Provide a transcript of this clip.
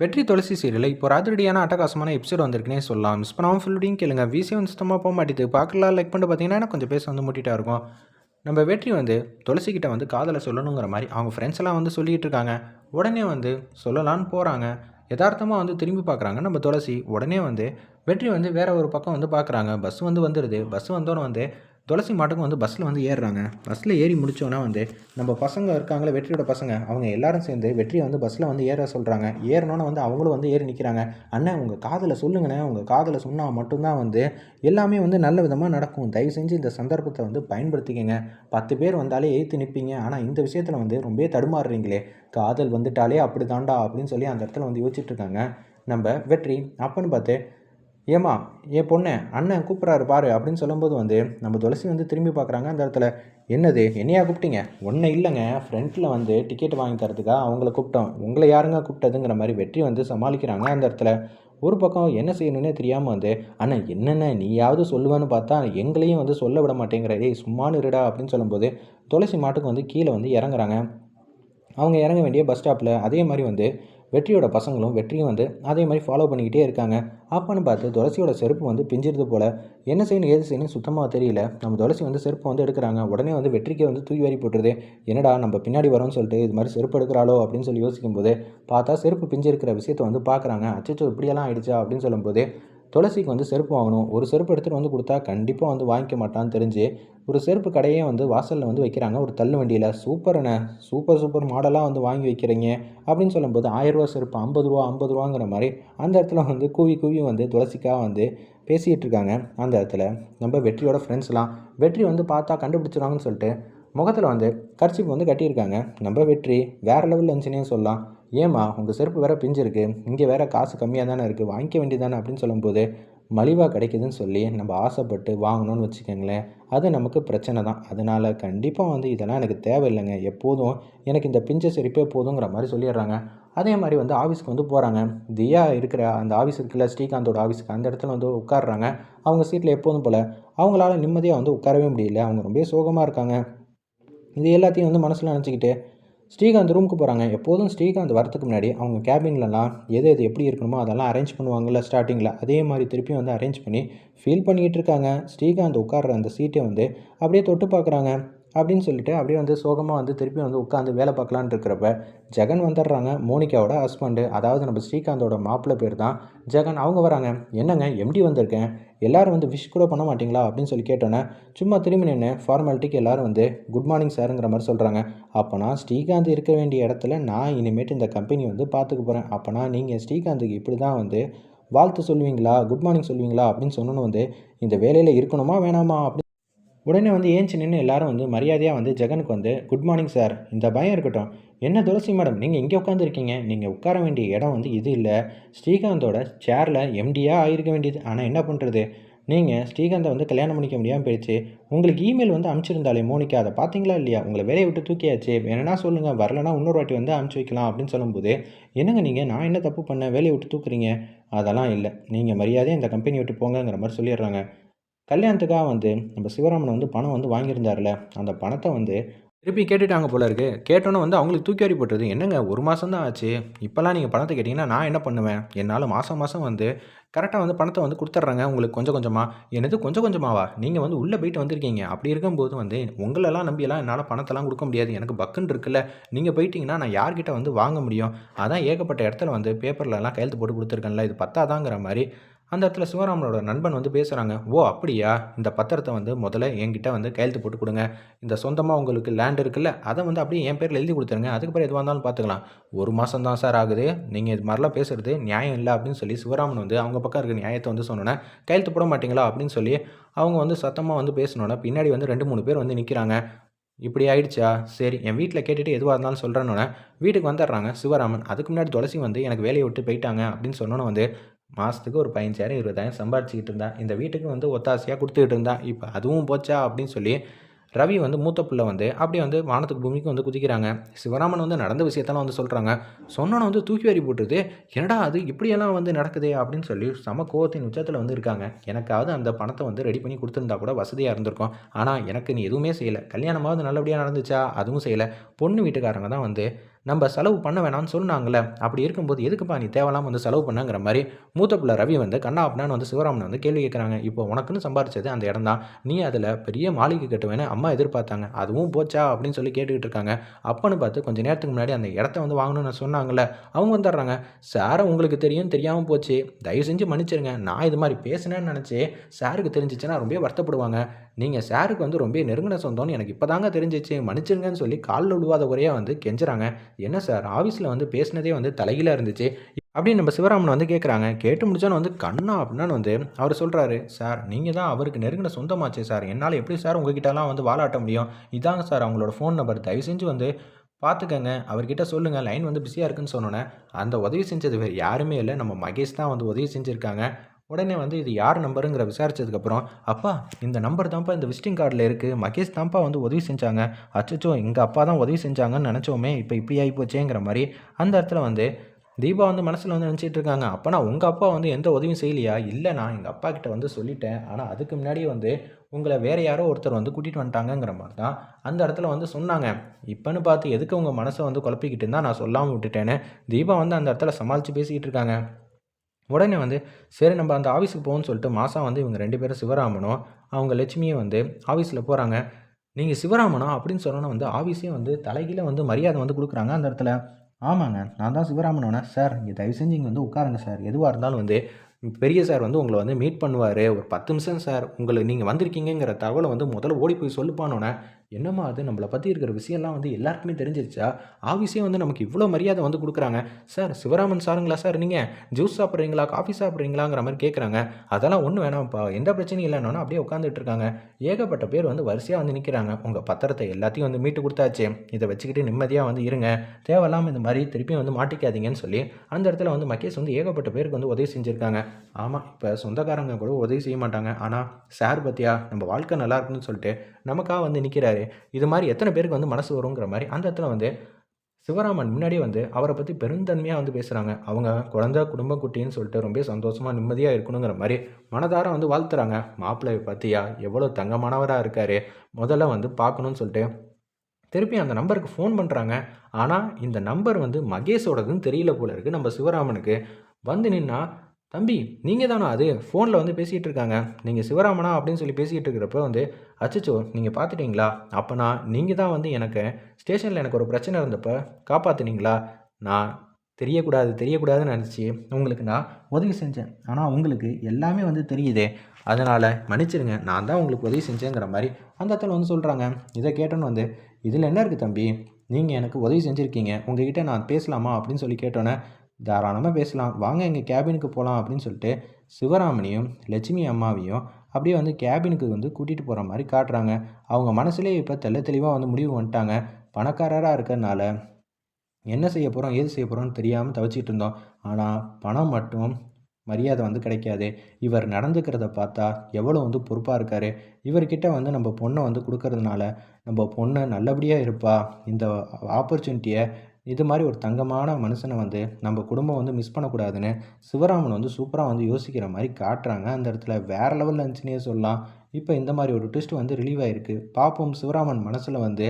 வெற்றி துளசி சீரியலில் இப்போ அதிரடியான அட்டகாசமான எபிசோட் வந்திருக்குனே சொல்லலாம். மிஸ் பண்ணாமல் ஃபுல்லுடையும் கேளுங்க. விசி வந்து சுத்தமாக போக மாட்டேது பார்க்கலாம் லைக் பண்ணிட்டு பார்த்தீங்கன்னா கொஞ்சம் பேச வந்து முட்டிட்டா இருக்கும். நம்ம வெற்றி வந்து துளசிக்கிட்ட வந்து காதலை சொல்லணுங்கிற மாதிரி அவங்க ஃப்ரெண்ட்ஸ் எல்லாம் வந்து சொல்லிகிட்டு இருக்காங்க. உடனே வந்து சொல்லலான்னு போகிறாங்க யதார்த்தமாக வந்து திரும்பி பார்க்குறாங்க. நம்ம துளசி உடனே வந்து வெற்றி வந்து வேற ஒரு பக்கம் வந்து பார்க்குறாங்க. பஸ் வந்து வந்துடுது பஸ் வந்தோன்னு வந்து துளசி மாட்டுக்கும் வந்து பஸ்ஸில் வந்து ஏறுறாங்க. பஸ்ஸில் ஏறி முடித்தோன்னா வந்து நம்ம பசங்க இருக்காங்களே வெற்றியோட பசங்க அவங்க எல்லாரும் சேர்ந்து வெற்றியை வந்து பஸ்ஸில் வந்து ஏற சொல்கிறாங்க ஏறினோன்னே வந்து அவங்களும் வந்து ஏறி நிற்கிறாங்க அண்ணன் உங்கள் காதில் சொல்லுங்கண்ணே. உங்கள் காதில் சொன்னால் மட்டும்தான் வந்து எல்லாமே வந்து நல்ல விதமாக நடக்கும். தயவு செஞ்சு இந்த சந்தர்ப்பத்தை வந்து பயன்படுத்திக்கங்க. பத்து பேர் வந்தாலே ஏற்று நிற்பீங்க ஆனால் இந்த விஷயத்தில் வந்து ரொம்பவே தடுமாறுறீங்களே. காதல் வந்துட்டாலே அப்படி தாண்டா அப்படின்னு சொல்லி அந்த இடத்துல வந்து யோசிச்சுட்டு இருக்காங்க. நம்ம வெற்றி அப்பன்னு பார்த்து ஏம்மா என் பொண்ணு அண்ணன் கூப்பிட்றாரு பாரு அப்படின்னு சொல்லும்போது வந்து நம்ம துளசி வந்து திரும்பி பார்க்குறாங்க அந்த இடத்துல. என்னது என்னையா கூப்பிட்டீங்க? ஒன்றே இல்லைங்க ஃப்ரண்ட்டில் வந்து டிக்கெட் வாங்கி தரதுக்காக அவங்கள கூப்பிட்டோம். உங்களை யாருங்க கூப்பிட்டதுங்கிற மாதிரி வெற்றி வந்து சமாளிக்கிறாங்க அந்த இடத்துல. ஒரு பக்கம் என்ன செய்யணுன்னே தெரியாமல் வந்து அண்ணன் என்னென்ன நீயாவது சொல்லுவேன்னு பார்த்தா எங்களையும் வந்து சொல்ல விட மாட்டேங்கிற ஏய் சும்மானு இருடா அப்படின்னு சொல்லும்போது துளசி மாட்டுக்கு வந்து கீழே வந்து இறங்குறாங்க. அவங்க இறங்க வேண்டிய பஸ் ஸ்டாப்பில் அதே மாதிரி வந்து வெற்றியோட பசங்களும் வெற்றியும் வந்து அதே மாதிரி ஃபாலோ பண்ணிக்கிட்டே இருக்காங்க. அப்பன்னு பார்த்து துளசியோட செருப்பு வந்து பிஞ்சிருது போல். என்ன செய்யணும் ஏது செய்யணும் சுத்தமாக தெரியல. நம்ம துளசி வந்து செருப்பு வந்து எடுக்கிறாங்க. உடனே வந்து வெற்றிக்கே வந்து தூக்கி வாரி போட்டுருது. என்னடா நம்ம பின்னாடி வரோம்னு சொல்லிட்டு இது மாதிரி செருப்பு எடுக்கிறாளோ அப்படின்னு சொல்லி யோசிக்கும்போது பார்த்தா செருப்பு பிஞ்சிருக்கிற விஷயத்தை வந்து பார்க்குறாங்க. அச்சச்சோ இப்படியெல்லாம் ஆயிடுச்சா அப்படின்னு சொல்லும்போது துளசிக்கு வந்து செருப்பு வாங்கணும். ஒரு செருப்பு எடுத்துகிட்டு வந்து கொடுத்தா கண்டிப்பாக வந்து வாங்கிக்க மாட்டான்னு தெரிஞ்சு ஒரு செருப்பு கடையே வந்து வாசலில் வந்து வைக்கிறாங்க. ஒரு தள்ளு வண்டியில் சூப்பர்ண்ணே சூப்பர் சூப்பர் மாடலாக வந்து வாங்கி வைக்கிறீங்க. அப்படின்னு சொல்லும்போது ஆயிரரூவா செருப்பு ஐம்பது ரூபா ஐம்பது ரூபாங்கிற மாதிரி அந்த இடத்துல வந்து கூவி கூவி வந்து துளசிக்காக வந்து பேசிகிட்டு இருக்காங்க. அந்த இடத்துல நம்ம வெற்றியோட ஃப்ரெண்ட்ஸ்லாம் வெற்றி வந்து பார்த்தா கண்டுபிடிச்சிருவாங்கன்னு சொல்லிட்டு முகத்தில் வந்து கர்ச்சிப்பு வந்து கட்டியிருக்காங்க. நம்ம வெற்றி வேறு லெவலில் இருந்துச்சுன்னே சொல்லலாம். ஏம்மா உங்கள் செருப்பு வேறு பிஞ்சிருக்கு. இங்கே வேறு காசு கம்மியாக தானே இருக்குது வாங்கிக்க வேண்டியதானே அப்படின்னு சொல்லும்போது மலிவாக கிடைக்குதுன்னு சொல்லி நம்ம ஆசைப்பட்டு வாங்கணும்னு வச்சுக்கோங்களேன் அது நமக்கு பிரச்சனை தான். அதனால் கண்டிப்பாக வந்து இதெல்லாம் எனக்கு தேவையில்லைங்க. எப்போதும் எனக்கு இந்த பிஞ்சஸ் செரிப்பே போதுங்கிற மாதிரி சொல்லிடுறாங்க. அதே மாதிரி வந்து ஆஃபீஸ்க்கு வந்து போகிறாங்க தியா இருக்கிற அந்த ஆஃபீஸ் இருக்குல்ல ஸ்ரீகாந்தோட ஆஃபீஸுக்கு அந்த இடத்துல வந்து உட்காடுறாங்க அவங்க சீட்டில் எப்போதும் போல் அவங்களால நிம்மதியாக வந்து உட்காரவே முடியல. அவங்க ரொம்ப சோகமாக இருக்காங்க. இது எல்லாத்தையும் வந்து மனசில் நினச்சிக்கிட்டு ஸ்ரீகாந்த் ரூமுக்கு போகிறாங்க எப்போதும் ஸ்ரீகாந்த் வரதுக்கு முன்னாடி அவங்க கேபின்லலாம் எது எது எப்படி இருக்கணுமோ அதெல்லாம் அரேஞ்ச் பண்ணுவாங்கள்ல ஸ்டார்டிங்கில் அதே மாதிரி திருப்பியும் வந்து அரேஞ்ச் பண்ணி ஃபீல் பண்ணிகிட்டு இருக்காங்க. ஸ்ரீகாந்த் உட்கார்ற அந்த சீட்டை வந்து அப்படியே தொட்டு பார்க்குறாங்க. அப்படின்னு சொல்லிட்டு அப்படியே வந்து சோகமாக வந்து திருப்பி வந்து உட்காந்து வேலை பார்க்கலான்னு இருக்கிறப்ப ஜெகன் வந்துடுறாங்க. மோனிகாவோட ஹஸ்பண்டு அதாவது நம்ம ஸ்ரீகாந்தோட மாப்பிள்ளை பேர் தான் ஜெகன். அவங்க வராங்க. என்னங்க எம்டி வந்திருக்கேன். எல்லோரும் வந்து விஷ் கூட பண்ண மாட்டிங்களா? அப்படின்னு சொல்லி கேட்டோன்னே சும்மா திரும்பி நின்று ஃபார்மாலிட்டிக்கு எல்லோரும் வந்து குட் மார்னிங் சாருங்கிற மாதிரி சொல்கிறாங்க அப்போனா ஸ்ரீகாந்த் இருக்க வேண்டிய இடத்துல நான் இனிமேட்டு இந்த கம்பெனி வந்து பார்த்துக்க போகிறேன் அப்போனா நீங்கள் ஸ்ரீகாந்துக்கு இப்படி தான் வந்து வாழ்த்து சொல்லுவீங்களா? குட் மார்னிங் சொல்லுவீங்களா? அப்படின்னு சொன்னோன்னு வந்து இந்த வேலையில் இருக்கணுமா? வேணாமா? அப்படின்னு உடனே வந்து ஏஞ்சி நின்று எல்லாரும் வந்து மரியாதையாக வந்து ஜெகனுக்கு வந்து குட் மார்னிங் சார் இந்த பயம் இருக்கட்டும். என்ன துளசி மேடம் நீங்கள் இங்கே உட்காந்துருக்கீங்க நீங்கள் உட்கார வேண்டிய இடம் வந்து இது இல்லை. ஸ்ரீகாந்தோட சேரில் எம்டியாக ஆகிருக்க வேண்டியது. ஆனால் என்ன பண்ணுறது நீங்கள் ஸ்ரீகாந்தை வந்து கல்யாணம் பண்ணிக்க முடியாமல் போயிடுச்சு. உங்களுக்கு இமெயில் வந்து அனுப்பிச்சிருந்தாலே மோனிக்கா அதை பார்த்தீங்களா இல்லையா? உங்களை வேலையை விட்டு தூக்கியாச்சு. வேணும்னா சொல்லுங்கள் வரலனா இன்னொரு வாட்டி வந்து அனுப்பிச்சி வைக்கலாம் அப்படின்னு சொல்லும்போது என்னங்க நீங்கள் நான் என்ன தப்பு பண்ணேன்? வேலையை விட்டு தூக்குறீங்க? அதெல்லாம் இல்லை. நீங்கள் மரியாதையாக இந்த கம்பெனி விட்டு போங்கங்கிற மாதிரி சொல்லிடுறாங்க. கல்யாணத்துக்காக வந்து நம்ம சிவராமன் வந்து பணம் வந்து வாங்கியிருந்தார்ல அந்த பணத்தை வந்து திருப்பி கேட்டுட்டாங்க போல இருக்கு. கேட்டோன்னே வந்து அவங்களுக்கு தூக்கி வரி போட்டுருது என்னங்க ஒரு மாதம் தான் ஆச்சு. இப்போல்லாம் நீங்கள் பணத்தை கேட்டிங்கன்னா நான் என்ன பண்ணுவேன்? என்னால் மாதம் மாதம் வந்து கரெக்டாக வந்து பணத்தை வந்து கொடுத்துட்றாங்க உங்களுக்கு கொஞ்சம் கொஞ்சமாக என்னது கொஞ்சம் கொஞ்சமாவா? நீங்கள் வந்து உள்ளே போயிட்டு வந்திருக்கீங்க. அப்படி இருக்கும்போது வந்து உங்களெல்லாம் நம்பியெல்லாம் என்னால் பணத்தெல்லாம் கொடுக்க முடியாது. எனக்கு பக்குன்னு இருக்குல்ல. நீங்கள் போயிட்டீங்கன்னா நான் யார்கிட்ட வந்து வாங்க முடியும்? அதான் ஏகப்பட்ட இடத்துல வந்து பேப்பர்லலாம் கையெழுத்து போட்டு கொடுத்துருக்கேன்ல. இது பத்தாதாங்கிற மாதிரி அந்த இடத்துல சிவராமனோட நண்பன் வந்து பேசுகிறாங்க ஓ அப்படியா? இந்த பத்திரத்தை வந்து முதல்ல என்கிட்ட வந்து கையெழுத்து போட்டு கொடுங்க. இந்த சொந்தமாக உங்களுக்கு லேண்ட் இருக்குல்ல அதை வந்து அப்படியே என் பேரில் எழுதி கொடுத்துருங்க. அதுக்கப்புறம் எதுவாக இருந்தாலும் பார்த்துக்கலாம். ஒரு மாதம் தான் சார் ஆகுது. நீங்கள் இது மாதிரிலாம் பேசுகிறது நியாயம் இல்லை அப்படின்னு சொல்லி சிவராமன் வந்து அவங்க பக்கம் இருக்க நியாயத்தை வந்து சொன்னோன்னே கையெழுத்து போட மாட்டிங்களா? அப்படின்னு சொல்லி அவங்க வந்து சத்தமாக வந்து பேசணுன்னா பின்னாடி வந்து ரெண்டு மூணு பேர் வந்து நிற்கிறாங்க இப்படி ஆயிடுச்சா? சரி. என் வீட்டில் கேட்டுட்டு எதுவாக இருந்தாலும் சொல்கிறேன்னு வீட்டுக்கு வந்துடுறாங்க சிவராமன் அதுக்கு முன்னாடி துளசி வந்து எனக்கு வேலையை விட்டு போயிட்டாங்க அப்படின்னு சொன்னோன்னே வந்து மாதத்துக்கு ஒரு பதினஞ்சாயிரம் இருபதாயிரம் சம்பாரிச்சிக்கிட்டு இருந்தான். இந்த வீட்டுக்கு வந்து ஒத்தாசையாக கொடுத்துக்கிட்டு இருந்தான். இப்போ அதுவும் போச்சா அப்படின்னு சொல்லி ரவி வந்து மூத்த பிள்ளை வந்து அப்படியே வந்து வானத்துக்கு பூமிக்கு வந்து குதிக்கிறாங்க. சிவராமன் வந்து நடந்த விஷயத்தெல்லாம் வந்து சொல்கிறாங்க சொன்னோன்னு வந்து தூக்கி வாரி போட்டுருது. என்னடா அது இப்படியெல்லாம் வந்து நடக்குதே அப்படின்னு சொல்லி சம கோவத்தின் உச்சத்தில் வந்து இருக்காங்க. எனக்காவது அந்த பணத்தை வந்து ரெடி பண்ணி கொடுத்துருந்தா கூட வசதியாக இருந்திருக்கும். ஆனால் எனக்கு நீ எதுவுமே செய்யலை. கல்யாணமாவது நல்லபடியாக நடந்துச்சா? அதுவும் செய்யலை. பொண்ணு வீட்டுக்காரங்க தான் வந்து நம்ம செலவு பண்ண வேணாம்னு சொன்னாங்களே அப்படி இருக்கும்போது எதுக்குப்பா நீ தேவையில்லாம வந்து செலவு பண்ணாங்கிற மாதிரி மூத்த பிள்ளை ரவி வந்து கண்ணா அப்படின்னு வந்து சிவராமன் வந்து கேள்வி கேட்குறாங்க இப்போ உனக்குன்னு சம்பாரிச்சது அந்த இடம் தான். நீ அதில் பெரிய மாளிகை கட்டுவேன்னு அம்மா எதிர்பார்த்தாங்க. அதுவும் போச்சா? அப்படின்னு சொல்லி கேட்டுக்கிட்டு இருக்காங்க. அப்பன்னு பார்த்து கொஞ்சம் நேரத்துக்கு முன்னாடி அந்த இடத்த வந்து வாங்கணும்னு சொன்னாங்களே அவங்க வந்துடுறாங்க. சாரை உங்களுக்கு தெரியும் தெரியாமல் போச்சு. தயவு செஞ்சு மன்னிச்சிருங்க. நான் இது மாதிரி பேசினேன்னு நினச்சி சாருக்கு தெரிஞ்சிச்சுன்னா ரொம்ப வருத்தப்படுவாங்க. நீங்கள் சாருக்கு வந்து ரொம்ப நெருங்கின சொந்தம்னு எனக்கு இப்போ தாங்க தெரிஞ்சிச்சு. மன்னிச்சிருங்கன்னு சொல்லி காலில் உழுவாத குறையாக வந்து கெஞ்சுறாங்க. என்ன சார்? ஆஃபீஸில் வந்து பேசினதே வந்து தலைகீழாக இருந்துச்சு. அப்படின்னு நம்ம சிவராமன் வந்து கேட்குறாங்க கேட்டு முடிச்சோன்னு வந்து கண்ணா அப்படின்னு வந்து அவர் சொல்கிறாரு சார் நீங்கள் தான் அவருக்கு நெருங்கின சொந்தமாச்சே சார். என்னால் எப்படி சார் உங்ககிட்டலாம் வந்து வாலாட்ட முடியும்? இதாங்க சார் அவங்களோட ஃபோன் நம்பர். தயவு செஞ்சு வந்து பார்த்துக்கங்க அவர்கிட்ட சொல்லுங்கள் லைன் வந்து பிஸியாக இருக்குன்னு சொன்னோன்னே அந்த உதவி செஞ்சது வேறு யாருமே இல்லை. நம்ம மகேஷ் தான் வந்து உதவி செஞ்சுருக்காங்க. உடனே வந்து இது யார் நம்பருங்கிற விசாரிச்சதுக்கப்புறம் அப்பா இந்த நம்பர் தான்ப்பா இந்த விசிட்டிங் கார்டில் இருக்குது மகேஷ் தான்ப்பா வந்து உதவி செஞ்சாங்க. அச்சச்சோ எங்கள் அப்பா தான் உதவி செஞ்சாங்கன்னு நினச்சோமே இப்போ இப்படி ஆகி போச்சேங்கிற மாதிரி. அந்த இடத்துல வந்து தீபா வந்து மனசில் வந்து நினச்சிட்டு இருக்காங்க. அப்போனா உங்கள் அப்பா வந்து எந்த உதவியும் செய்யலையா? இல்லை நான் எங்கள் அப்பா கிட்ட வந்து சொல்லிட்டேன். ஆனால் அதுக்கு முன்னாடியே வந்து உங்களை வேறு யாரோ ஒருத்தர் வந்து கூட்டிகிட்டு வந்துட்டாங்கங்கிற மாதிரி தான் அந்த இடத்துல வந்து சொன்னாங்க. இப்போன்னு பார்த்து எதுக்கு உங்கள் மனசை வந்து குழப்பிக்கிட்டு இருந்தால் நான் சொல்லாமல் விட்டுட்டேன்னு தீபா வந்து அந்த இடத்துல சமாளித்து பேசிக்கிட்டு இருக்காங்க. உடனே வந்து சரி நம்ம அந்த ஆஃபீஸுக்கு போகணும்னு சொல்லிட்டு மாதம் வந்து இவங்க ரெண்டு பேரும் சிவராமனும் அவங்க லட்சுமியும் வந்து ஆஃபீஸில் போகிறாங்க நீங்கள் சிவராமனா? அப்படின்னு சொன்னோன்னா வந்து ஆஃபீஸே வந்து தலைகீழ வந்து மரியாதை வந்து கொடுக்குறாங்க அந்த இடத்துல. ஆமாங்க நான் தான் சிவராமனோட சார். இங்கே தயவு செஞ்சு இங்கே வந்து உட்காருங்க சார். எதுவாக இருந்தாலும் வந்து பெரிய சார் வந்து உங்களை வந்து மீட் பண்ணுவார். ஒரு பத்து நிமிஷம் சார். உங்களை நீங்கள் வந்திருக்கீங்கிற தகவலை வந்து முதல்ல ஓடி போய் சொல்லுப்பானோன்னே என்னம்மா அது? நம்மளை பற்றி இருக்கிற விஷயம்லாம் வந்து எல்லாருக்குமே தெரிஞ்சிருச்சா? ஆஃபீஸே வந்து நமக்கு இவ்வளோ மரியாதை வந்து கொடுக்குறாங்க. சார் சிவராமன் சாருங்களா சார் நீங்கள் ஜூஸ் சாப்பிட்றீங்களா? காஃபி சாப்பிட்றீங்களாங்கிற மாதிரி கேட்குறாங்க அதெல்லாம் ஒன்றும் வேணாம்ப்பா. எந்த பிரச்சனையும் இல்லைன்னா அப்படியே உட்காந்துட்டு இருக்காங்க ஏகப்பட்ட பேர் வந்து வரிசையாக வந்து நிற்கிறாங்க உங்கள் பத்திரத்தை எல்லாத்தையும் வந்து மீட்டு கொடுத்தாச்சு. இதை வச்சுக்கிட்டு நிம்மதியாக வந்து இருங்க. தேவையில்லாமல் இந்த மாதிரி திருப்பியும் வந்து மாட்டிக்காதீங்கன்னு சொல்லி அந்த இடத்துல வந்து மகேஷ் வந்து ஏகப்பட்ட பேருக்கு வந்து உதவி செஞ்சுருக்காங்க. ஆமாம் இப்போ சொந்தக்காரங்க கூட உதவி செய்ய மாட்டாங்க. ஆனால் சார் பற்றியா நம்ம வாழ்க்கை நல்லா இருக்குன்னு சொல்லிட்டு நமக்காக வந்து நிற்கிறாரு இது மாதிரி எத்தனை பேருக்கு வந்து மனசு வருங்கிற மாதிரி அந்த இடத்துல வந்து சிவராமன் முன்னாடியே வந்து அவரை பற்றி பெருந்தன்மையாக வந்து பேசுகிறாங்க அவங்க குழந்த குடும்ப குட்டின்னு சொல்லிட்டு ரொம்ப சந்தோஷமாக நிம்மதியாக இருக்கணுங்கிற மாதிரி மனதார வந்து வாழ்த்துறாங்க. மாப்பிள்ளை பார்த்தியா? எவ்வளோ தங்கமானவராக இருக்கார். முதல்ல வந்து பார்க்கணுன்னு சொல்லிட்டு திருப்பி அந்த நம்பருக்கு ஃபோன் பண்ணுறாங்க ஆனால் இந்த நம்பர் வந்து மகேஷோடதுன்னு தெரியல போல இருக்குது நம்ம சிவராமனுக்கு. வந்து நின்னா தம்பி நீங்கள் தானா அது? ஃபோனில் வந்து பேசிகிட்டு இருக்காங்க நீங்கள் சிவராமனா அப்படின்னு சொல்லி பேசிகிட்டு இருக்கிறப்ப வந்து அச்சச்சோ நீங்கள் பார்த்துட்டீங்களா? அப்போனா நீங்கள் தான் வந்து எனக்கு ஸ்டேஷனில் எனக்கு ஒரு பிரச்சனை இருந்தப்போ காப்பாற்றுனீங்களா நான் தெரியக்கூடாது தெரியக்கூடாதுன்னு நினச்சி உங்களுக்கு நான் உதவி செஞ்சேன். ஆனால் உங்களுக்கு எல்லாமே வந்து தெரியுதே. அதனால் மன்னிச்சிருங்க நான் தான் உங்களுக்கு உதவி செஞ்சேங்கிற மாதிரி அந்த இடத்துல வந்து சொல்கிறாங்க இதை கேட்டோன்னு வந்து இதில் என்ன இருக்குது தம்பி? நீங்கள் எனக்கு உதவி செஞ்சுருக்கீங்க. உங்ககிட்ட நான் பேசலாமா? அப்படின்னு சொல்லி கேட்டோன்னே தாராளமாக பேசலாம். வாங்க எங்கள் கேபினுக்கு போகலாம் அப்படின்னு சொல்லிட்டு சிவராமனையும் லட்சுமி அம்மாவையும் அப்படியே வந்து கேபினுக்கு வந்து கூட்டிகிட்டு போகிற மாதிரி காட்டுறாங்க. அவங்க மனசுலேயே இப்போ தெல்ல தெளிவாக வந்து முடிவு வந்துட்டாங்க. பணக்காரராக இருக்கிறதுனால என்ன செய்ய போகிறோம் ஏது செய்ய போகிறோம்னு தெரியாமல் தவிச்சிட்டு இருந்தோம். ஆனால் பணம் மட்டும் மரியாதை வந்து கிடைக்காது. இவர் நடந்துக்கிறத பார்த்தா எவ்வளோ வந்து பொறுப்பாக இருக்கார். இவர்கிட்ட வந்து நம்ம பொண்ணை வந்து கொடுக்கறதுனால நம்ம பொண்ணு நல்லபடியாக இருப்பா. இந்த ஆப்பர்ச்சுனிட்டியை இது மாதிரி ஒரு தங்கமான மனுஷனை வந்து நம்ம குடும்பம் வந்து மிஸ் பண்ணக்கூடாதுன்னு சிவராமன் வந்து சூப்பராக வந்து யோசிக்கிற மாதிரி காட்டுறாங்க. அந்த இடத்துல வேறு லெவலில் இருந்துச்சுன்னே சொல்லலாம். இப்போ இந்த மாதிரி ஒரு ட்விஸ்ட் வந்து ரிலீவ் ஆகிருக்கு பார்ப்போம் சிவராமன் மனசில் வந்து